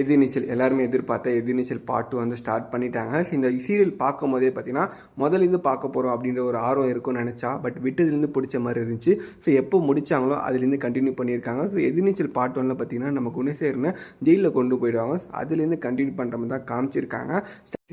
எதிர்நீச்சல் எல்லாருமே எதிர்பார்த்த எதிர்நீச்சல் பாட்டு வந்து ஸ்டார்ட் பண்ணிட்டாங்க. ஸோ இந்த சீரியல் பார்க்கும் போதே பார்த்தீங்கன்னா முதலேருந்து பார்க்க போகிறோம் அப்படின்ற ஒரு ஆர்வம் இருக்கும்னு நினச்சா பட் விட்டதுலேருந்து பிடிச்ச மாதிரி இருந்துச்சு. ஸோ எப்போ முடிச்சாங்களோ அதுலேருந்து கண்டினியூ பண்ணியிருக்காங்க. ஸோ எதிர்நீச்சல் பாட்டு ஒன்றில் பார்த்தீங்கன்னா நம்ம குணசேகரனை ஜெயிலில் கொண்டு போயிடுவாங்க. அதுலேருந்து கண்டினியூ பண்ணுற மாதிரி தான் காமிச்சிருக்காங்க.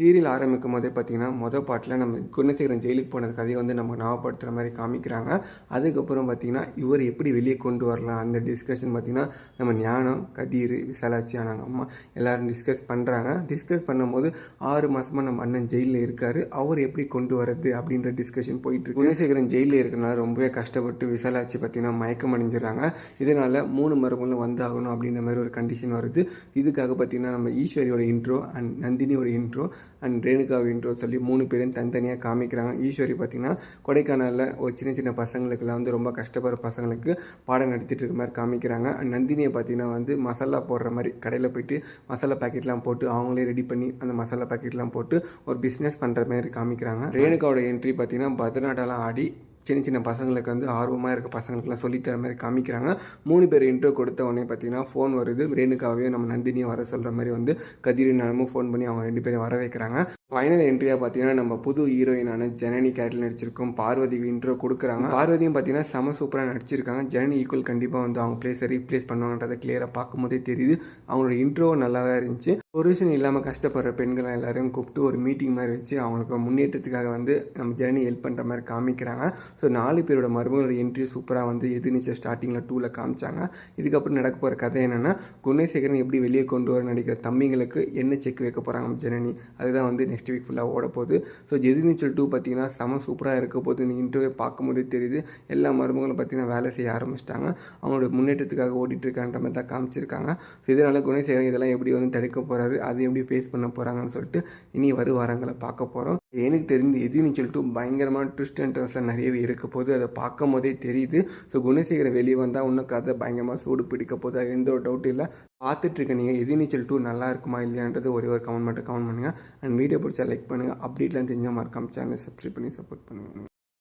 சீரியல் ஆரம்பிக்கும் போதே பார்த்தீங்கன்னா மொதல் பாட்டில் நம்ம குணசேகரன் ஜெயிலுக்கு போனது கதையை வந்து நம்ம ஞாபகப்படுத்துகிற மாதிரி காமிக்கிறாங்க. அதுக்கப்புறம் பார்த்தீங்கன்னா இவர் எப்படி வெளியே கொண்டு வரலாம்? அந்த டிஸ்கஷன் பார்த்திங்கன்னா நம்ம ஞானம் கதிர் விசாலாட்சி ஆனாங்க அம்மா எல்லோரும் டிஸ்கஸ் பண்ணுறாங்க டிஸ்கஸ் பண்ணும்போது ஆறு மாதமாக நம்ம அண்ணன் ஜெயிலில் இருக்கார். அவர் எப்படி கொண்டு வரது அப்படின்ற டிஸ்கஷன் போயிட்டுருக்கு குணசேகரன் ஜெயிலில் இருக்கனால ரொம்பவே கஷ்டப்பட்டு விசாலாட்சி பார்த்தீங்கன்னா மயக்கம் அடைஞ்சிடறாங்க இதனால் மூணு மரபுகளும் வந்தாகணும் அப்படின்ற மாதிரி ஒரு கண்டிஷன் வருது. இதுக்காக பார்த்தீங்கன்னா நம்ம ஈஸ்வரியோட இன்ட்ரோ அண்ட் நந்தினியோட இன்ட்ரோ அண்ட் ரேணுகா இன்ட்ரோ சொல்லி மூணு பேரும் தனித்தனியாக காமிக்கிறாங்க. ஈஸ்வரி பார்த்தீங்கன்னா கொடைக்கானலில் ஒரு சின்ன சின்ன பசங்களுக்குலாம் வந்து ரொம்ப கஷ்டப்படுற பசங்களுக்கு பாடம் நடத்திட்டு இருக்க மாதிரி காமிக்கிறாங்க. அண்ட் நந்தினியை பார்த்தீங்கன்னா வந்து மசாலா போடுற மாதிரி கடையில் போயிட்டு மசாலா பாக்கெட்லாம் போட்டு அவங்களே ரெடி பண்ணி அந்த மசாலா பாக்கெட்லாம் போட்டு ஒரு பிஸ்னஸ் பண்ணுற மாதிரி காமிக்கிறாங்க. ரேணுகாவோட என்ட்ரி பார்த்தீங்கன்னா பரதநாட்டம்லாம் ஆடி சின்ன சின்ன பசங்களுக்கு வந்து ஆர்வமாக இருக்க பசங்களுக்குலாம் சொல்லித்தர மாதிரி காமிக்கிறாங்க. மூணு பேர் இன்ட்ரோ கொடுத்த உடனே பார்த்தீங்கன்னா ஃபோன் வருது. ரேணுகாவையும் நம்ம நந்தினியும் வர சொல்கிற மாதிரி வந்து கதிரி நிலமும் ஃபோன் பண்ணி அவங்க ரெண்டு பேரும் வர வைக்கிறாங்க ஃபைனல் என்ட்ரியாக பார்த்தீங்கன்னா நம்ம புது ஹீரோயினான ஜனனி கேரக்டர் நடிச்சிருக்கோம். பார்வதி இன்ட்ரோ கொடுக்குறாங்க. பார்வதியும் பார்த்தீங்கன்னா செம சூப்பராக நடிச்சிருக்காங்க. ஜனனி ஈக்குவல் கண்டிப்பாக வந்து அவங்க பிளேஸை ரீப்ளேஸ் பண்ணுவாங்கன்றதை கிளியராக பார்க்கும்போதே தெரியுது. அவங்களோட இன்ட்ரோ நல்லாவே இருந்துச்சு. புருஷன் இல்லாமல் கஷ்டப்படுற பெண்களை எல்லாரையும் கூப்பிட்டு ஒரு மீட்டிங் மாதிரி வச்சு அவங்களுக்கு முன்னேற்றத்துக்காக வந்து நம்ம ஜனனி ஹெல்ப் பண்ணுற மாதிரி காமிக்கிறாங்க. ஸோ நாலு பேரோட மருமகளோட என்ட்ரி சூப்பராக வந்து எதிர்நீச்சல் ஸ்டார்டிங்கில் டூவில் காமிச்சாங்க. இதுக்கப்புறம் நடக்க போகிற கதை என்னென்னா குணசேகரன் எப்படி வெளியே கொண்டு வர நடிக்கிற தம்பிங்களுக்கு என்ன செக் வைக்க போகிறாங்க நம்ம ஜனனி? அதுதான் வந்து நெக்ஸ்ட் வீக் ஃபுல்லாக ஓட போகுது. ஸோ நீச்சல் டூ பார்த்தீங்கன்னா செம சூப்பராக இருக்க போது நீங்கள் இன்டர்வியூ பார்க்கும்போதே தெரியுது. எல்லா மருமகளும் பார்த்தீங்கன்னா வேலை செய்ய ஆரம்பிச்சிட்டாங்க. அவங்களோட முன்னேற்றத்துக்காக ஓடிட்டுருக்கான்ற மாதிரி தான் காமிச்சிருக்காங்க. ஸோ இதனால் குணசேகரன் இதெல்லாம் எப்படி வந்து தடுக்க போகிறாரு அது எப்படி ஃபேஸ் பண்ண போகிறாங்கன்னு சொல்லிட்டு இனி வரும் வாரங்களை பார்க்க போகிறோம் எனக்கு தெரிந்து எதிர்நீச்சல் டூ பயங்கரமான ட்விஸ்ட் அண்ட் நிறையவே இருக்க போது அதை பார்க்கும் போதே தெரியுது. ஸோ குணசேகரன் வெளியே வந்தால் இன்னும் கதை பயங்கரமாக சூடு பிடிக்க போகுது. அது எந்த ஒரு டவுட்டும் இல்லை. பார்த்துட்ருக்க நீங்கள் நீங்கள் எதிர்நீச்சல் டூ நல்லா இருக்குமா இல்லையான்றது ஒரே ஒரு கமெண்ட் மட்டும் கமெண்ட் பண்ணுங்கள் அண்ட் வீடியோ பிடிச்சா லைக் பண்ணுங்கள் அப்டேட்லாம் தெரிஞ்சால் மறக்காமல் சேனலை சப்ஸ்கிரைப் பண்ணி சப்போர்ட் பண்ணுங்கள்